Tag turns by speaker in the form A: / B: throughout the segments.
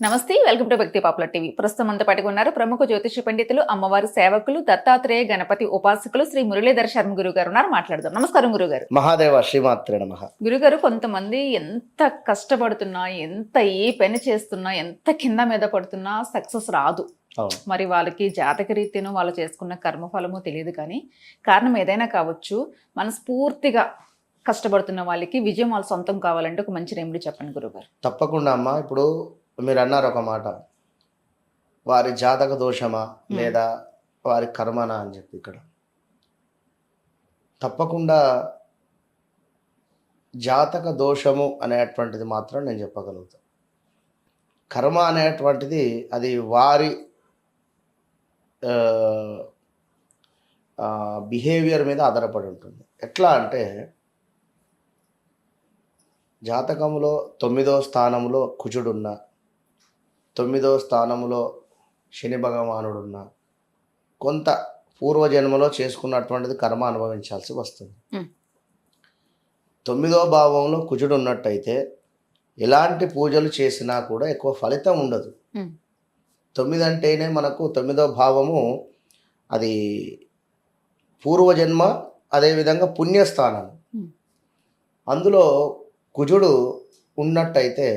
A: నమస్తే welcome to వ్యక్తి popular TV. ప్రస్తుతం అంతా పట్టుకున్నారు ప్రముఖ జ్యోతిష పండితులు అమ్మవారి సేవకులు దత్తాత్రేయ గణపతి ఉపాసకులు శ్రీ మురళీధర శర్మ గురువు గారు ఉన్నారు. మాట్లాడదాం. నమస్కారం గురుగారు.
B: మహాదేవ శ్రీమాత్రే నమ.
A: గురుగారు కొంతమంది ఎంత కష్టపడుతున్నా ఎంత ఏ పని చేస్తున్నా ఎంత కింద మీద పడుతున్నా సక్సెస్ రాదు. మరి వాళ్ళకి జాతక రీత్యాను వాళ్ళు చేసుకున్న కర్మఫలమో తెలియదు కానీ కారణం ఏదైనా కావచ్చు మనస్ఫూర్తిగా కష్టపడుతున్న వాళ్ళకి విజయం వాళ్ళ సొంతం కావాలంటే ఒక మంచి రెమెడీ చెప్పండి గురుగారు.
B: తప్పకుండా అమ్మా. ఇప్పుడు మీరు అన్నారు ఒక మాట. వారి జాతక దోషమా లేదా వారి కర్మనా అని చెప్పి ఇక్కడ. తప్పకుండా జాతక దోషము అనేటువంటిది మాత్రం నేను చెప్పగలుగుతాను కర్మ అనేటువంటిది అది వారి బిహేవియర్ మీద ఆధారపడి ఉంటుంది. ఎట్లా అంటే జాతకంలో తొమ్మిదో స్థానంలో కుజుడున్న తొమ్మిదో స్థానంలో శని భగవానుడున్న కొంత పూర్వజన్మలో చేసుకున్నటువంటిది కర్మ అనుభవించాల్సి వస్తుంది
A: Hmm.
B: తొమ్మిదో భావంలో కుజుడు ఉన్నట్టయితే ఎలాంటి పూజలు చేసినా కూడా ఎక్కువ ఫలితం ఉండదు. తొమ్మిది అంటేనే మనకు తొమ్మిదో భావము అది పూర్వజన్మ అదేవిధంగా పుణ్యస్థానం. అందులో కుజుడు ఉన్నట్టయితే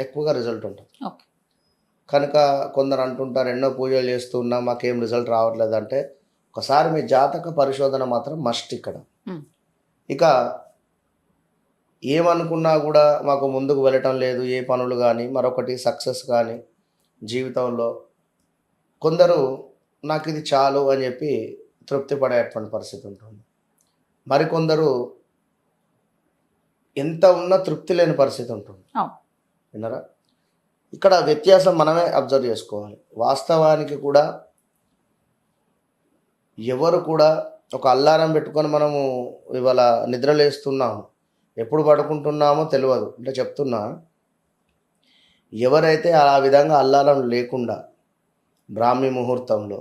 B: ఎక్కువగా రిజల్ట్ ఉంటుంది కనుక కొందరు అంటుంటారు ఎన్నో పూజలు చేస్తున్నా మాకేం రిజల్ట్ రావట్లేదు అంటే ఒకసారి మీ జాతక పరిశోధన మాత్రం మస్ట్ ఇక్కడ
A: Hmm.
B: ఇక ఏమనుకున్నా కూడా మాకు ముందుకు వెళ్ళటం లేదు ఏ పనులు కానీ మరొకటి సక్సెస్ కానీ జీవితంలో కొందరు నాకు ఇది చాలు అని చెప్పి తృప్తి పడేటువంటి పరిస్థితి ఉంటుంది మరికొందరు ఎంత ఉన్నా తృప్తి లేని పరిస్థితి ఉంటుంది. విన్నారా ఇక్కడ వ్యత్యాసం మనమే అబ్జర్వ్ చేసుకోవాలి. వాస్తవానికి కూడా ఎవరు కూడా ఒక అల్లారం పెట్టుకొని మనము ఇవాళ నిద్రలేస్తున్నాము ఎప్పుడు పడుకుంటున్నామో తెలియదు. అంటే చెప్తున్నా ఎవరైతే ఆ విధంగా అల్లారం లేకుండా బ్రాహ్మీ ముహూర్తంలో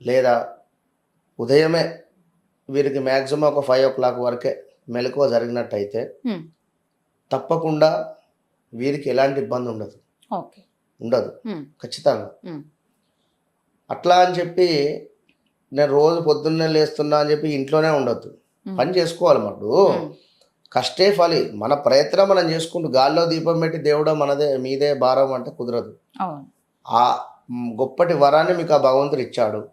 B: లేదా ఉదయమే వీరికి మ్యాక్సిమం ఒక ఫైవ్ ఓ క్లాక్ వరకే మెలకువ జరిగినట్టయితే. తప్పకుండా వీరికి ఎలాంటి ఇబ్బంది ఉండదు. ఉండదు. ఖచ్చితంగా. అట్లా అని చెప్పి నేను రోజు పొద్దున్నే లేస్తున్నా అని చెప్పి ఇంట్లోనే ఉండొద్దు. పని చేసుకోవాలి మటు. కష్టే ఫలి. మన ప్రయత్నం మనం చేసుకుంటూ గాల్లో దీపం పెట్టి దేవుడా మనదే మీదే భారం అంటే కుదరదు. ఆ గొప్పటి వరాన్ని మీకు ఆ భగవంతుడు ఇచ్చాడు.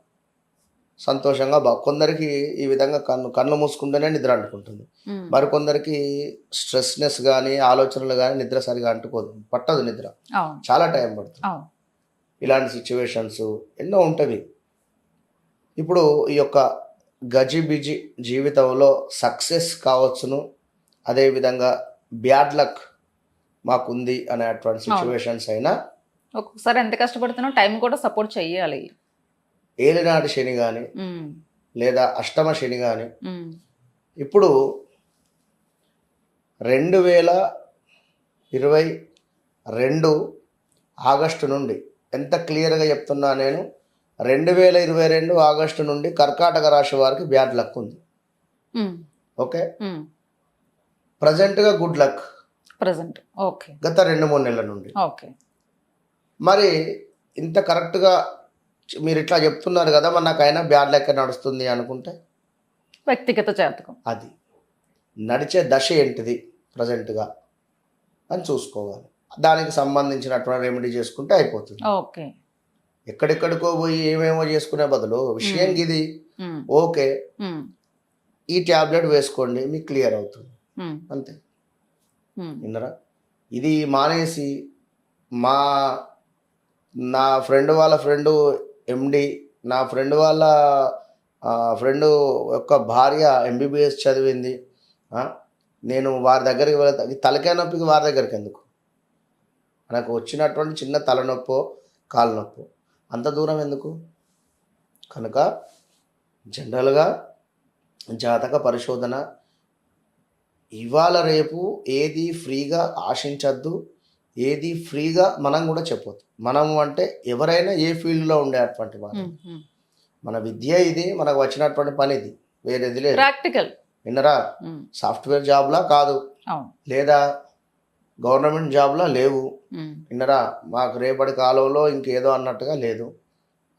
B: సంతోషంగా బా కొందరికి ఈ విధంగా కన్ను కన్ను మూసుకుంటేనే నిద్ర అంటుకుంటుంది. మరికొందరికి స్ట్రెస్నెస్ కానీ ఆలోచనలు కానీ నిద్ర సరిగా అంటుకోదు. పట్టదు నిద్ర. చాలా టైం పడుతుంది. ఇలాంటి సిచ్యువేషన్స్ ఎన్నో ఉంటవి ఇప్పుడు ఈ యొక్క గజిబిజి జీవితంలో సక్సెస్ కావచ్చును. అదేవిధంగా బ్యాడ్ లక్ మాకుంది అనేటువంటి సిచ్యువేషన్స్ అయినా
A: ఒక్కొక్కసారి ఎంత కష్టపడుతున్నా టైం కూడా సపోర్ట్ చెయ్యాలి.
B: ఏలినాటి శని కానీ లేదా అష్టమ శని కానీ ఇప్పుడు రెండు వేల ఇరవై రెండు ఆగస్టు నుండి ఎంత క్లియర్గా చెప్తున్నా నేను రెండు వేల ఇరవై రెండు ఆగస్టు నుండి కర్కాటక రాశి వారికి బ్యాడ్ లక్ ఉంది. ఓకే. ప్రజెంట్గా గుడ్ లక్.
A: ప్రజెంట్. ఓకే.
B: గత రెండు మూడు నెలల నుండి.
A: ఓకే.
B: మరి ఇంత కరెక్ట్గా మీరు ఇట్లా చెప్తున్నారు కదా మరి నాకైనా బ్యాడ్ లెక్క నడుస్తుంది అనుకుంటే?
A: వ్యక్తిగత జాతకం.
B: అది. నడిచే దశ ఏంటిది ప్రజెంట్గా? అని చూసుకోవాలి. దానికి సంబంధించినటువంటి రెమెడీ చేసుకుంటే అయిపోతుంది.
A: ఓకే.
B: ఎక్కడెక్కడికో పోయి ఏమేమో చేసుకునే బదులు విషయం ఇది ఓకే. ఈ ట్యాబ్లెట్ వేసుకోండి మీకు క్లియర్ అవుతుంది. అంతే. విన్నరా? ఇది మానేసి మా నా ఫ్రెండ్ వాళ్ళ ఫ్రెండ్ ఎండి నా ఫ్రెండ్ వాళ్ళ ఫ్రెండ్ యొక్క భార్య ఎంబీబీఎస్ చదివింది. నేను వారి దగ్గరికి వెళ్తా తలకాయ నొప్పికి వారి దగ్గరికి ఎందుకు? నాకు వచ్చినటువంటి చిన్న తలనొప్పో కాలు నొప్పో అంత దూరం ఎందుకు? కనుక జనరల్గా జాతక పరిశోధన ఇవాళ రేపు ఏది ఫ్రీగా ఆశించద్దు. ఏది ఫ్రీగా మనం కూడా చెప్పొద్దు. మనము అంటే ఎవరైనా ఏ ఫీల్డ్లో ఉండేటువంటి వాళ్ళు. మన విద్య ఇది మనకు వచ్చినటువంటి పని ఇది. వేరేది లేదు.
A: ప్రాక్టికల్.
B: విన్నరా? సాఫ్ట్వేర్ జాబ్లా కాదు. లేదా గవర్నమెంట్ జాబ్లో లేవు. విన్నరా? మాకు రేపటి కాలంలో ఇంకేదో అన్నట్టుగా లేదు.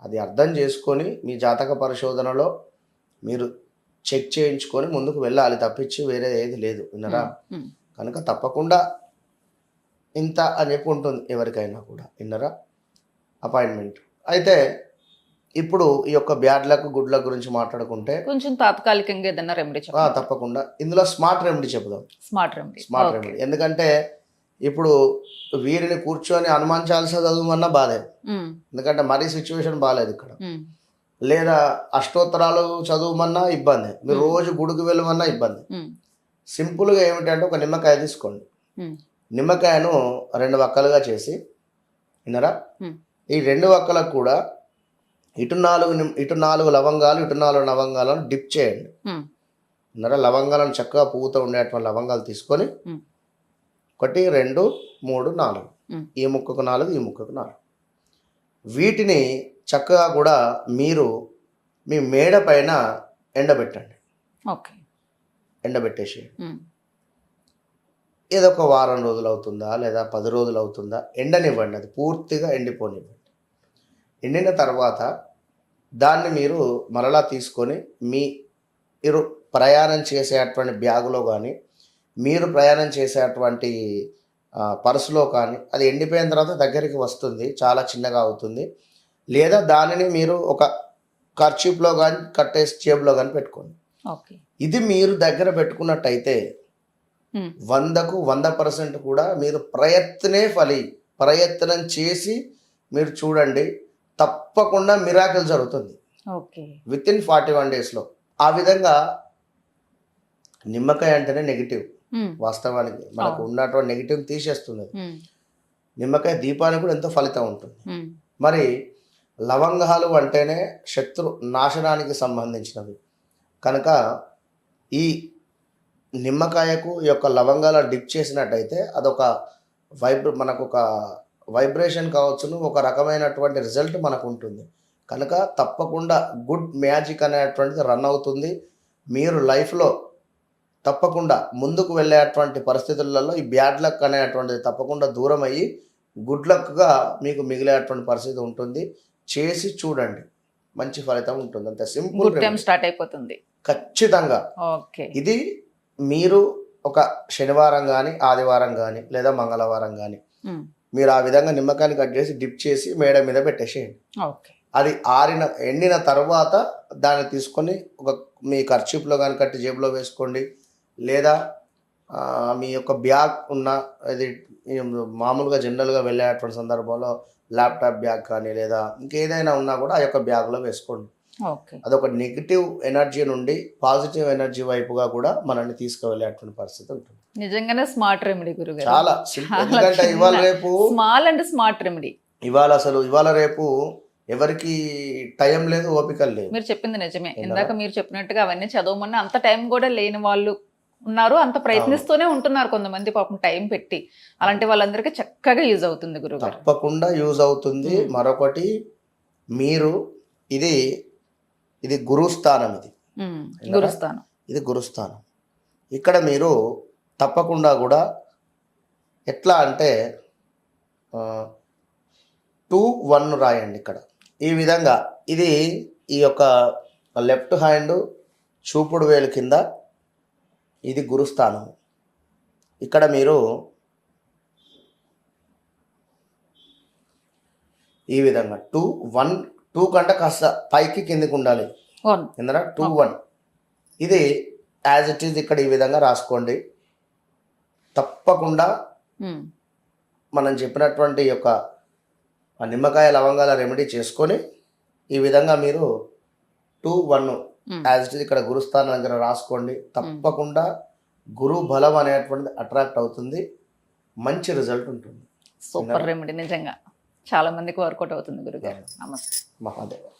B: అది అర్థం చేసుకొని మీ జాతక పరిశోధనలో మీరు చెక్ చేయించుకొని ముందుకు వెళ్ళాలి. తప్పించి వేరే ఏది లేదు. విన్నరా? కనుక తప్పకుండా ఇంత అని చెప్పి ఉంటుంది ఎవరికైనా కూడా. విన్నరా? అపాయింట్మెంట్ అయితే ఇప్పుడు ఈ యొక్క బ్యాడ్ లక్ గుడ్ లక్ గురించి మాట్లాడుకుంటే
A: కొంచెం తాత్కాలికంగా ఏదైనా రెమెడీ
B: తప్పకుండా. ఇందులో స్మార్ట్ రెమెడీ చెప్దాం
A: స్మార్ట్ రెమెడీ
B: స్మార్ట్ రెమెడీ ఎందుకంటే ఇప్పుడు వీరిని కూర్చొని అనుమానించాల్సిన చదువుమన్నా బాధే. ఎందుకంటే మరీ సిచ్యువేషన్ బాగాలేదు ఇక్కడ. లేదా అష్టోత్తరాలు చదువుమన్నా ఇబ్బంది. మీరు
A: Hmm.
B: రోజు గుడికి వెళ్ళమన్నా ఇబ్బంది. సింపుల్గా ఏమిటంటే ఒక నిమ్మకాయ తీసుకోండి. నిమ్మకాయను రెండు వక్కలుగా చేసి విన్నరా. ఈ రెండు వక్కలకు కూడా ఇటు నాలుగు ఇటు నాలుగు లవంగాలు ఇటు నాలుగు లవంగాలను డిప్ చేయండి. విన్నరా? లవంగాలను చక్కగా పువ్వుతో ఉండేటువంటి లవంగాలు తీసుకొని. ఒకటి రెండు మూడు నాలుగు. ఈ ముక్కకు నాలుగు ఈ ముక్కకు నాలుగు. వీటిని చక్కగా కూడా మీరు మీ మేడ పైన ఎండబెట్టండి.
A: ఓకే.
B: ఎండబెట్టేసి ఏదో ఒక వారం రోజులు అవుతుందా లేదా పది రోజులు అవుతుందా ఎండనివ్వండి అది పూర్తిగా ఎండిపోనివ్వండి. ఎండిన తర్వాత దాన్ని మీరు మరలా తీసుకొని మీ మీరు ప్రయాణం చేసేటువంటి బ్యాగులో కానీ మీరు ప్రయాణం చేసేటువంటి పర్సులో కానీ అది ఎండిపోయిన తర్వాత దగ్గరికి వస్తుంది చాలా చిన్నగా అవుతుంది. లేదా దానిని మీరు ఒక ఖర్చీప్లో కానీ కట్టేసి జేబులో కానీ పెట్టుకోండి. ఇది మీరు దగ్గర పెట్టుకున్నట్టయితే వందకు వంద పర్సెంట్ కూడా మీరు ప్రయత్నే ఫలి ప్రయత్నం చేసి మీరు చూడండి తప్పకుండా మిరాకిల్ జరుగుతుంది. విత్ ఇన్ ఫార్టీ వన్ డేస్లో ఆ విధంగా నిమ్మకాయ అంటేనే నెగిటివ్ వాస్తవానికి మనకు
A: అవును.
B: ఉన్నటువంటి నెగిటివ్ తీసేస్తుంది. అది. నిమ్మకాయ దీపానికి కూడా ఎంతో ఫలితం ఉంటుంది. మరి లవంగాలు అంటేనే శత్రు నాశనానికి సంబంధించినవి. కనుక ఈ నిమ్మకాయకు ఈ యొక్క లవంగాల డిప్ చేసినట్టయితే అదొక వైబ్ర మనకు ఒక వైబ్రేషన్ కావచ్చును ఒక రకమైనటువంటి రిజల్ట్ మనకు ఉంటుంది కనుక తప్పకుండా గుడ్ మ్యాజిక్ అనేటువంటిది రన్ అవుతుంది. మీరు లైఫ్లో తప్పకుండా ముందుకు వెళ్ళేటువంటి పరిస్థితులలో ఈ బ్యాడ్ లక్ అనేటువంటిది తప్పకుండా దూరం అయ్యి గుడ్ లక్గా మీకు మిగిలేటువంటి పరిస్థితి ఉంటుంది. చేసి చూడండి. మంచి ఫలితం ఉంటుంది. అంతే. సింపుల్
A: స్టార్ట్ అయిపోతుంది.
B: ఖచ్చితంగా.
A: ఓకే.
B: ఇది మీరు ఒక శనివారం కానీ ఆదివారం కానీ లేదా మంగళవారం కానీ మీరు ఆ విధంగా నిమ్మకాయని కట్ చేసి డిప్ చేసి మేడ మీద పెట్టేసేయండి. అది ఆరిన ఎండిన తర్వాత దాన్ని తీసుకొని ఒక మీ ఖర్చీప్లో కానీ కట్టి జేబులో వేసుకోండి. లేదా మీ యొక్క బ్యాగ్ ఉన్న ఇది మామూలుగా జనరల్గా వెళ్ళేటువంటి సందర్భంలో ల్యాప్టాప్ బ్యాగ్ కానీ లేదా ఇంకేదైనా ఉన్నా కూడా ఆ యొక్క బ్యాగ్లో వేసుకోండి. అదొక నెగిటివ్ ఎనర్జీ నుండి పాజిటివ్ ఎనర్జీ వైపుగా కూడా మనల్ని తీసుకువెళ్ళేటువంటి పరిస్థితి ఉంటుంది.
A: నిజంగానే స్మార్ట్ రెమెడీ గురుగారు.
B: చాలా ఎందుకంటే ఇవాళ రేపు
A: స్మాల్ అండ్ స్మార్ట్ రెమెడీ
B: ఇవాళ అసలు ఇవాళ రేపు ఎవరికి టైం లేదు ఓపికలు లేవు
A: మీరు చెప్పింది నిజమే? ఇందాక మీరు చెప్పినట్టుగా అవన్నీ చదవమన్నా అంత టైం కూడా లేని వాళ్ళు ఉన్నారు అంత ప్రయత్నిస్తూనే ఉంటున్నారు కొంతమంది పాపం టైం పెట్టి. అలాంటి వాళ్ళందరికీ చక్కగా యూజ్ అవుతుంది గురుగారు.
B: తప్పకుండా యూజ్ అవుతుంది. మరొకటి మీరు ఇది ఇది గురుస్థానం ఇది?
A: గురుస్థానం.
B: ఇది గురుస్థానం. ఇక్కడ మీరు తప్పకుండా కూడా ఎట్లా అంటే టూ వన్ రాయండి ఇక్కడ. ఈ విధంగా ఇది ఈ యొక్క లెఫ్ట్ హ్యాండ్ చూపుడు వేలు కింద ఇది గురుస్థానం. ఇక్కడ మీరు ఈ విధంగా టూ వన్ టూ కంటే కాస్త పైకి కిందికి ఉండాలి. కిందన టూ. వన్. ఇది యాజ్ ఇట్ ఈజ్ ఇక్కడ ఈ విధంగా రాసుకోండి. తప్పకుండా మనం చెప్పినటువంటి యొక్క ఆ నిమ్మకాయ లవంగాల రెమెడీ చేసుకొని ఈ విధంగా మీరు two one. As it is ఇక్కడ గురుస్థానం దగ్గర రాసుకోండి. తప్పకుండా గురు బలం అనేటువంటిది అట్రాక్ట్ అవుతుంది. మంచి రిజల్ట్ ఉంటుంది.
A: సూపర్ రెమెడీ నిజంగా. చాలా మందికి వర్కౌట్ అవుతుంది గురుగారు. నమస్తే.
B: మహాదేవ.